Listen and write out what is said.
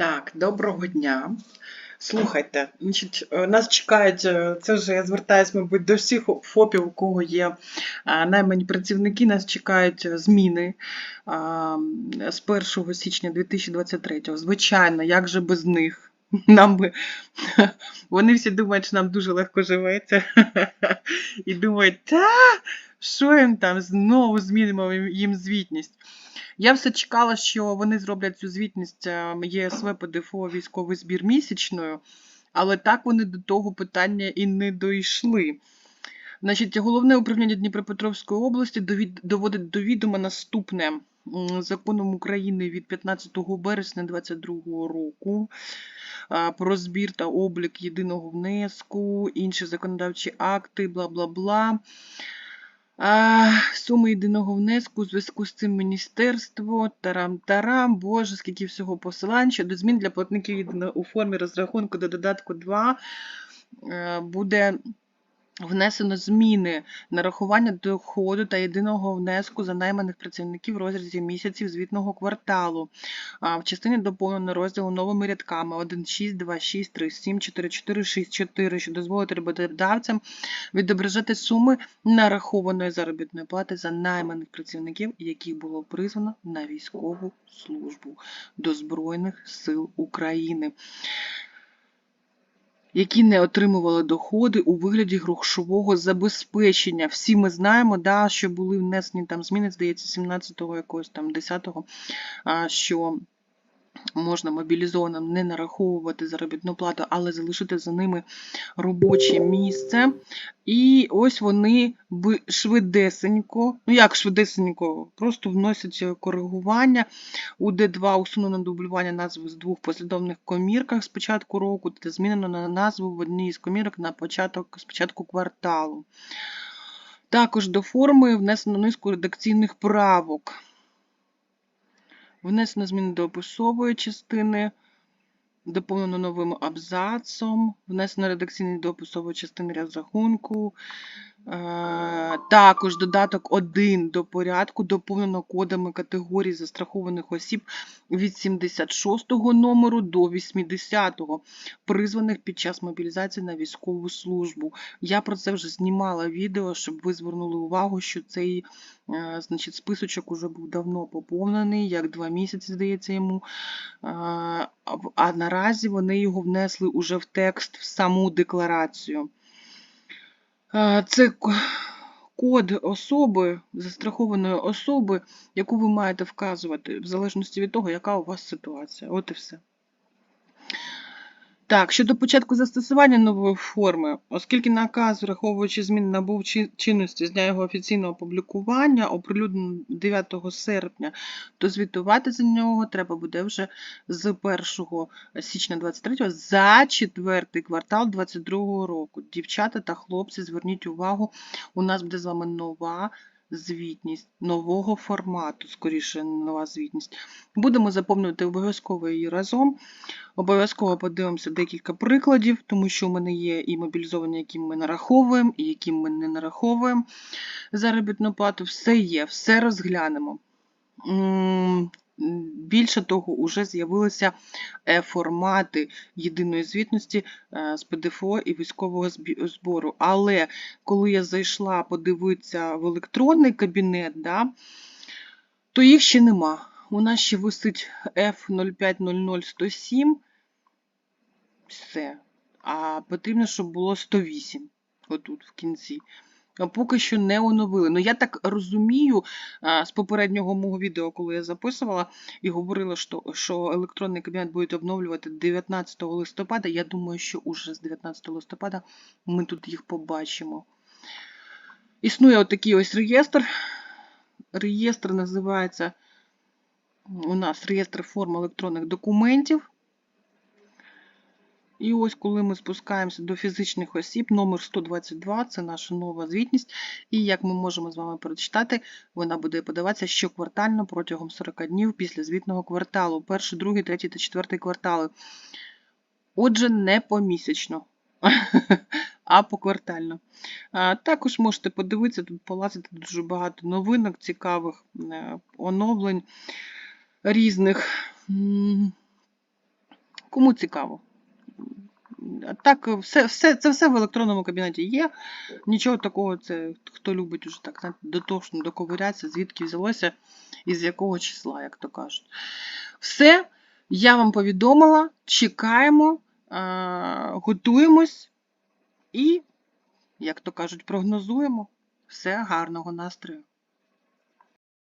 Так, доброго дня. Слухайте, значить, е, нас чекають, е, це вже я звертаюсь, мабуть, до всіх ФОПів, у кого є е, наймані працівники, нас чекають зміни з 1 січня 2023. Звичайно, як же без них? Нам би... Вони всі думають, що нам дуже легко живеться. І думають, та, що їм там, знову змінимо їм звітність. Я все чекала, що вони зроблять цю звітність е, ЄСВ ПДФО військовий збір місячною, але так вони до того питання і не дійшли. Значить, головне управління Дніпропетровської області доводить до відома наступне законом України від 15 березня 2022 року про збір та облік єдиного внеску, інші законодавчі акти, бла бла бла. А, суми єдиного внеску у зв'язку з цим міністерство, тарам-тарам, боже, скільки всього посилань щодо змін для платників у формі розрахунку до додатку 2 е, буде внесено зміни нарахування доходу та єдиного внеску за найманих працівників в розрізі місяців звітного кварталу. В частині доповнено розділу новими рядками 1, 6, 2, 6, 3, 7, 4, 4, 6, 4, що дозволить роботодавцям відображати суми нарахованої заробітної плати за найманих працівників, яких було призвано на військову службу до Збройних сил України. Які не отримували доходи у вигляді грошового забезпечення. Всі ми знаємо, да, що були внесені там зміни, здається, 17-го якогось там 10-го, а, що можна мобілізованим не нараховувати заробітну плату, але залишити за ними робоче місце. І ось вони швидесенько, ну як швидесенько, просто вносять коригування. У Д2 усунено дублювання назви з двох послідовних комірках з початку року та змінено на назву в одній з комірок на початок з початку кварталу. Також до форми внесено низку редакційних правок. Внесено зміни до описової частини, доповнено новим абзацом, внесено редакційний до описової частини розрахунку. Е, Також додаток 1 до порядку доповнено кодами категорій застрахованих осіб від 76 номеру до 80-го, призваних під час мобілізації на військову службу. Я про це вже знімала відео, щоб ви звернули увагу, що цей е, значить, списочок уже був давно поповнений, як два місяці, здається, йому. Е, а наразі вони його внесли уже в текст в саму декларацію. Це код особи, застрахованої особи, яку ви маєте вказувати, в залежності від того, яка у вас ситуація. От і все. Так, щодо початку застосування нової форми, оскільки наказ, враховуючи зміни набув чи- чинності з дня його офіційного опублікування, оприлюднено 9 серпня, то звітувати за нього треба буде вже з 1 січня 23 за четвертий квартал 22 року. Дівчата та хлопці, зверніть увагу, у нас буде з вами нова звітність, нового формату, скоріше, нова звітність. Будемо заповнювати обов'язково її разом. Обов'язково подивимося декілька прикладів, тому що у мене є і мобілізовані, які ми нараховуємо, і які ми не нараховуємо заробітну плату. Все є, все розглянемо. Більше того, вже з'явилися е, формати єдиної звітності е, з ПДФО і військового збору. Але коли я зайшла подивитися в електронний кабінет, да, то їх ще нема. У нас ще висить F0500107. Все. А потрібно, щоб було 108 отут в кінці. Поки що не оновили. Ну я так розумію з попереднього мого відео, коли я записувала і говорила, що, електронний кабінет будуть обновлювати 19 листопада. Я думаю, що уже з 19 листопада ми тут їх побачимо. Існує отакий ось реєстр. Реєстр називається у нас реєстр форм електронних документів. І ось коли ми спускаємося до фізичних осіб, номер 122 це наша нова звітність. І як ми можемо з вами прочитати, вона буде подаватися щоквартально протягом 40 днів після звітного кварталу. Перший, другий, третій та четвертий квартали. Отже, не помісячно, а поквартально. Також можете подивитися, тут полазити дуже багато новинок, цікавих е, оновлень різних. Кому цікаво. Так, все, все, це все в електронному кабінеті є. Нічого такого, це хто любить уже так дотошно доковирятися, звідки взялося і з якого числа, як то кажуть. Все, я вам повідомила, чекаємо, готуємось і, як то кажуть, прогнозуємо. Все, гарного настрою.